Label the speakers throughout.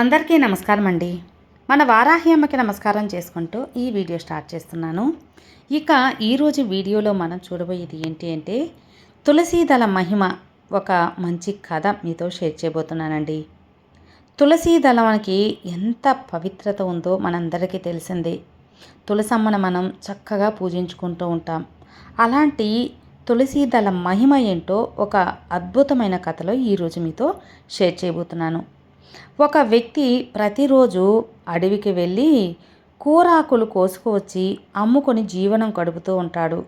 Speaker 1: అందరికీ నమస్కారం అండి మన వారాహి అమ్మకి నమస్కారం చేసుకుంటూ ఈ వీడియో స్టార్ట్ చేస్తున్నాను. ఇక ఈరోజు వీడియోలో మనం చూడబోయేది ఏంటి అంటే తులసీదళ మహిమ ఒక మంచి కథ మీతో షేర్ చేయబోతున్నానండి. తులసీదళానికి ఎంత పవిత్రత ఉందో మనందరికీ తెలిసిందే. తులసమ్మను మనం చక్కగా పూజించుకుంటూ ఉంటాం. అలాంటి తులసీదళ మహిమ ఏంటో ఒక అద్భుతమైన కథలో ఈరోజు మీతో షేర్ చేయబోతున్నాను. ఒక వ్యక్తి ప్రతిరోజు అడవికి వెళ్ళి కూరాకులు కోసుకువచ్చి అమ్ముకొని జీవనం గడుపుతూ ఉంటాడు.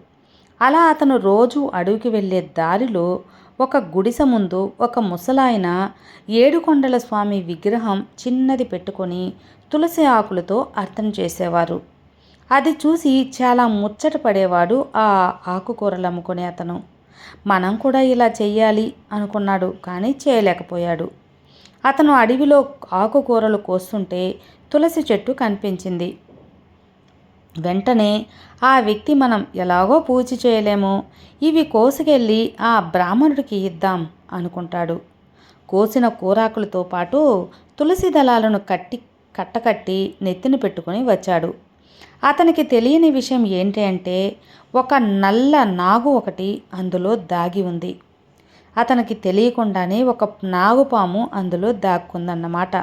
Speaker 1: అలా అతను రోజు అడవికి వెళ్ళే దారిలో ఒక గుడిసె ముందు ఒక ముసలాయన ఏడుకొండల స్వామి విగ్రహం చిన్నది పెట్టుకొని తులసి ఆకులతో అర్థం చేసేవారు. అది చూసి చాలా ముచ్చట పడేవాడు ఆ ఆకుకూరలు అమ్ముకునే అతను. మనం కూడా ఇలా చెయ్యాలి అనుకున్నాడు కానీ చేయలేకపోయాడు. అతను అడవిలో ఆకుకూరలు కోస్తుంటే తులసి చెట్టు కనిపించింది. వెంటనే ఆ వ్యక్తి మనం ఎలాగో పూజ చేయలేము. ఇవి కోసుకెళ్ళి ఆ బ్రాహ్మణుడికి ఇద్దాం అనుకుంటాడు. కోసిన కూరాకులతో పాటు తులసి దళాలను కట్టి కట్టకట్టి నెత్తిన పెట్టుకొని వచ్చాడు. అతనికి తెలియని విషయం ఏంటి అంటే ఒక నల్ల నాగు ఒకటి అందులో దాగి ఉంది. అతనికి తెలియకుండానే ఒక నాగుపాము అందులో దాక్కుందన్నమాట.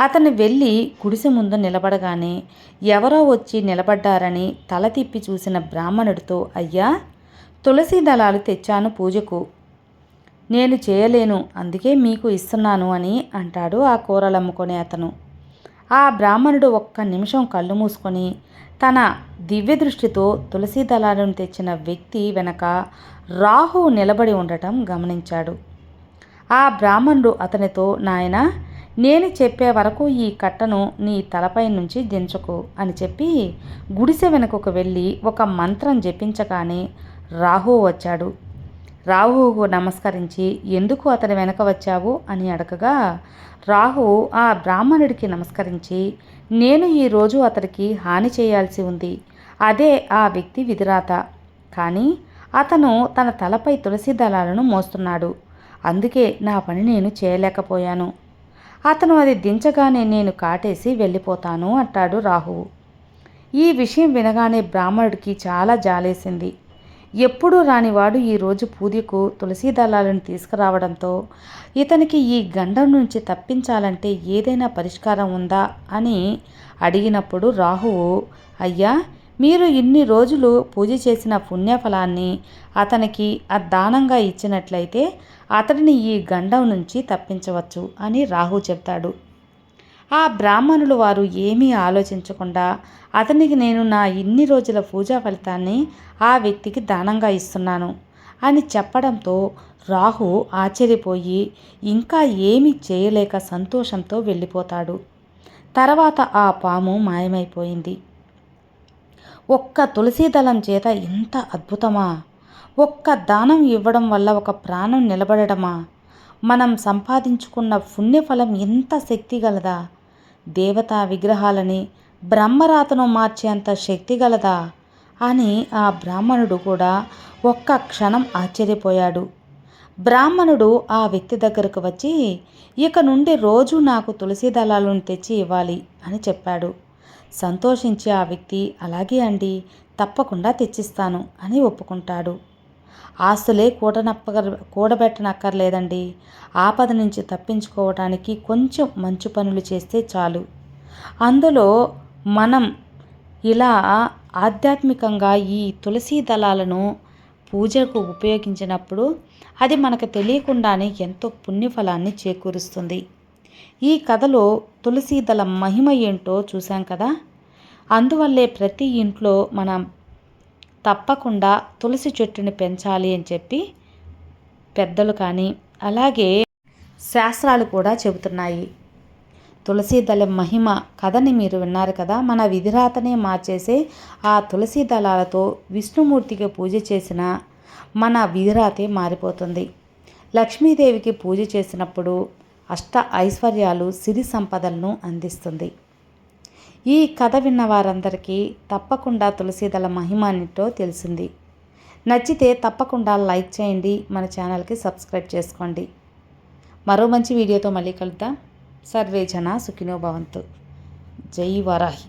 Speaker 1: అతను వెళ్ళి గుడిసె ముందు నిలబడగానే ఎవరో వచ్చి నిలబడ్డారని తల తిప్పి చూసిన బ్రాహ్మణుడితో అయ్యా తులసి దళాలు తెచ్చాను పూజకు. నేను చేయలేను అందుకే మీకు ఇస్తున్నాను అని అంటాడు ఆ కూరలు అమ్ముకునే అతను. ఆ బ్రాహ్మణుడు ఒక్క నిమిషం కళ్ళు మూసుకొని తన దివ్య దృష్టితో తులసి దళాలను తెచ్చిన వ్యక్తి వెనక రాహు నిలబడి ఉండటం గమనించాడు. ఆ బ్రాహ్మణుడు అతనితో నాయన నేను చెప్పే వరకు ఈ కట్టను నీ తలపై నుంచి దించకు అని చెప్పి గుడిసె వెనుకకు వెళ్ళి ఒక మంత్రం జపించగానే రాహు వచ్చాడు. రాహువుకు నమస్కరించి ఎందుకు అతని వెనక వచ్చావు? అని అడగగా రాహు ఆ బ్రాహ్మణుడికి నమస్కరించి నేను ఈరోజు అతడికి హాని చేయాల్సి ఉంది. అదే ఆ వ్యక్తి విధిరాత. కానీ అతను తన తలపై తులసి దళాలను మోస్తున్నాడు. అందుకే నా పని నేను చేయలేకపోయాను. అతను అది దించగానే నేను కాటేసి వెళ్ళిపోతాను అంటాడు రాహువు. ఈ విషయం వినగానే బ్రాహ్మణుడికి చాలా జాలేసింది. ఎప్పుడూ రానివాడు ఈరోజు పూజకు తులసీ దళాలను తీసుకురావడంతో ఇతనికి ఈ గండం నుంచి తప్పించాలంటే ఏదైనా పరిష్కారం ఉందా అని అడిగినప్పుడు రాహువు అయ్యా మీరు ఇన్ని రోజులు పూజ చేసిన పుణ్యఫలాన్ని అతనికి దానంగా ఇచ్చినట్లయితే అతడిని ఈ గండం నుంచి తప్పించవచ్చు అని రాహు చెప్తాడు. ఆ బ్రాహ్మణులు వారు ఏమీ ఆలోచించకుండా అతనికి నేను నా ఇన్ని రోజుల పూజా ఫలితాన్ని ఆ వ్యక్తికి దానంగా ఇస్తున్నాను అని చెప్పడంతో రాహు ఆశ్చర్యపోయి ఇంకా ఏమీ చేయలేక సంతోషంతో వెళ్ళిపోతాడు. తర్వాత ఆ పాము మాయమైపోయింది. ఒక్క తులసి దళం చేత ఇంత అద్భుతమా? ఒక్క దానం ఇవ్వడం వల్ల ఒక ప్రాణం నిలబడటమా? మనం సంపాదించుకున్న పుణ్యఫలం ఎంత శక్తి గలదా? దేవతా విగ్రహాలని బ్రహ్మరాతను మార్చేంత శక్తి గలదా? అని ఆ బ్రాహ్మణుడు కూడా ఒక్క క్షణం ఆశ్చర్యపోయాడు. బ్రాహ్మణుడు ఆ వ్యక్తి దగ్గరకు వచ్చి ఇక నుండి రోజు నాకు తులసి దళాలను తెచ్చి ఇవ్వాలి అని చెప్పాడు. సంతోషించి ఆ వ్యక్తి అలాగే అండి తప్పకుండా తెచ్చిస్తాను అని ఒప్పుకుంటాడు. ఆస్తులే కూడనప్ప కూడబెట్టనక్కర్లేదండి. ఆపద నుంచి తప్పించుకోవటానికి కొంచెం మంచి పనులు చేస్తే చాలు. అందులో మనం ఇలా ఆధ్యాత్మికంగా ఈ తులసి దళాలను పూజకు ఉపయోగించినప్పుడు అది మనకు తెలియకుండానే ఎంతో పుణ్యఫలాన్ని చేకూరుస్తుంది. ఈ కథలో తులసీదళ మహిమ ఏంటో చూసాం కదా? అందువల్లే ప్రతి ఇంట్లో మనం తప్పకుండా తులసి చెట్టుని పెంచాలి అని చెప్పి పెద్దలు కానీ అలాగే శాస్త్రాలు కూడా చెబుతున్నాయి. తులసీదళ మహిమ కథని మీరు విన్నారు కదా? మన విధిరాతనే మార్చేసే ఆ తులసి దళాలతో విష్ణుమూర్తికి పూజ చేసిన మన విధిరాతే మారిపోతుంది. లక్ష్మీదేవికి పూజ చేసినప్పుడు అష్ట ఐశ్వర్యాలు సిరి సంపదలను అందిస్తుంది. ఈ కథ విన్న వారందరికీ తప్పకుండా తులసీదళ మహిమ తెలిసింది. నచ్చితే తప్పకుండా లైక్ చేయండి మన ఛానల్కి సబ్స్క్రైబ్ చేసుకోండి. మరో మంచి వీడియోతో మళ్ళీ కలుద్దాం. సర్వే జన సుఖినో భవంతు. జై వరాహి.